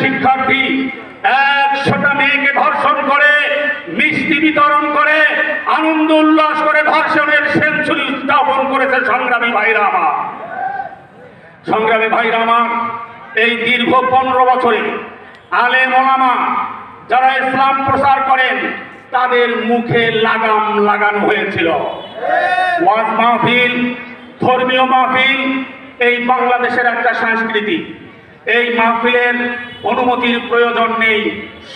শিক্ষার্থী একশোটা মেয়েকে ধর্ষণ করে, মিষ্টি বিতরণ করে, আনন্দ উল্লাস করে ধর্ষণের সেঞ্চুরি স্থাপন করেছে সংগ্রামী ভাইরা আমার। সংগ্রামী ভাইরা আমার, এই দীর্ঘ পনেরো বছরে আলে মোলামা যারা ইসলাম প্রচার করেন, তাদের মুখে লাগাম লাগানো হয়েছিল। ওয়াজ মাহফিল, ধর্মীয় মাহফিল, এই বাংলাদেশের একটা সংস্কৃতি এই মাহফিলের অনুমতির প্রয়োজন নেই।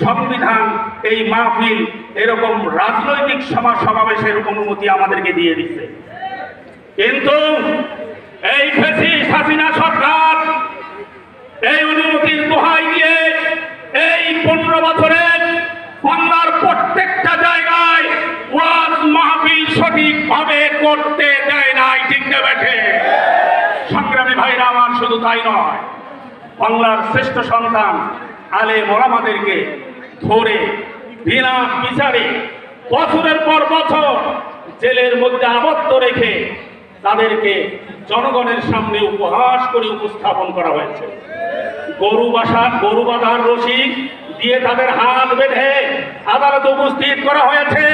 সংবিধান এই মাহফিল এরকম রাজনৈতিক সভা সমাবেশের অনুমতি আমাদেরকে দিয়ে দিচ্ছে। কিন্তু এই ফেসিস্ট হাসিনা সরকার এই অনুমতির দোহাই দিয়ে এই পনেরো বছরে বাংলার প্রত্যেকটা জায়গায় ওয়াজ মাহফিল সঠিকভাবে করতে দেয় নাই, ঠিক না বেঠে? সংগ্রামী ভাইরা, আমার শুধু তাই নয় বাংলার শ্রেষ্ঠ সন্তান আলে মোলামাদেরকে ধরে বিনা বিচারে বছরের পর বছর জেলের মধ্যে আবদ্ধ রেখে তাদেরকে জনগণের সামনে উপহাস করে উপস্থাপন করা হয়েছে। গরু বাসা, গরু বাঁধার রশি দিয়ে তাদের হাত বেঁধে আদালতে উপস্থিত করা হয়েছে।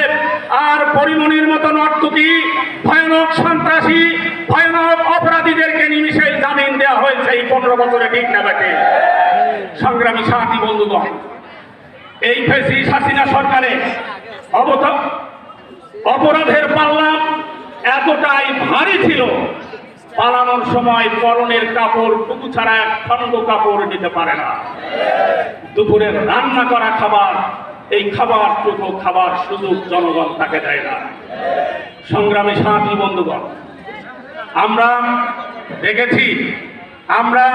আর পরিমণির মতো নর্তকী ভয়ানক সন্ত্রাসী ভয়ানক অপরাধীদেরকে নিমিশে জামিন দেওয়া হয়েছে এই পনেরো বছরে ঠিক না বেটে সংগ্রামী সাথী বন্ধুগণ, এই ফেসি হাসিনা সরকারে অবত অপরাধের পাল্লা এতটাই ভারী ছিল, পালানোর সময় পরনের কাপড় টুকু ছাড়া এক খণ্ড কাপড় নিতে পারে না। দুপুরের রান্না করা খাবার, এই খাবার টুকু খাবার সুযোগ জনগণ তাকে দেয় না। সংগ্রামী সাথী বন্ধুগণ আমরা দেখেছি, আমরা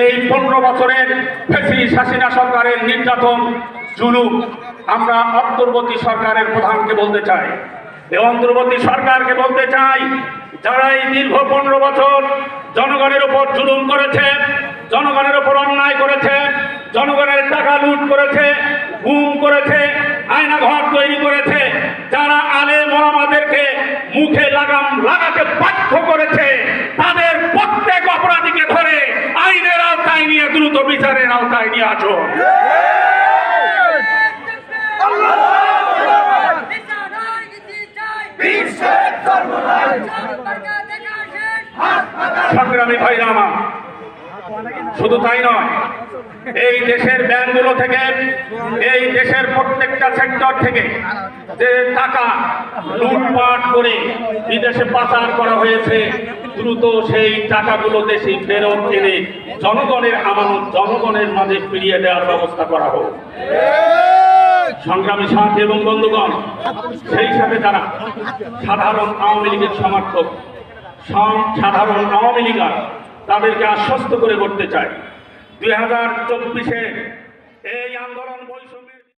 এই পনেরো বছরের ফেসি হাসিনা সরকারের নির্যাতন জুলুম আমরা অন্তর্বর্তী সরকারের প্রধানকে বলতে চাই। এই অন্তর্বর্তী সরকারকে বলতে চাই যারা এই দীর্ঘ পনেরো বছর জনগণের উপর জুলুম করেছে, জনগণের উপর অন্যায় করেছে, জনগণের টাকা লুট করেছে, গুম করেছে আয়না ঘর তৈরি করেছে, যারা আলে মোলামাদেরকে মুখে লাগাম লাগাতে বাধ্য করেছে তাদের প্রত্যেক অপরাধীকে ধরে আইনের আওতায় নিয়ে দ্রুত বিচারের আওতায় নিয়ে আসুন সংগ্রামী ভাইরা আমার, শুধু তাই নয়, এই দেশের ব্যাংকগুলো থেকে, এই দেশের প্রত্যেকটা সেক্টর থেকে যে টাকা লুটপাট করে বিদেশে পাচার করা হয়েছে দ্রুত সেই টাকাগুলো দেশে ফেরত এনে জনগণের আমানত, জনগণের মাঝে ফিরিয়ে দেওয়ার ব্যবস্থা করা হোক। সংগ্রামী সাথী এবং বন্ধুগণ, সেই সাথে যারা সাধারণ আওয়ামী লীগের সমর্থক সাধারণ আওয়ামী লীগার, তাদেরকে আশ্বস্ত করে করতে চাই। দুই হাজার চব্বিশে এই আন্দোলন বৈষম্যের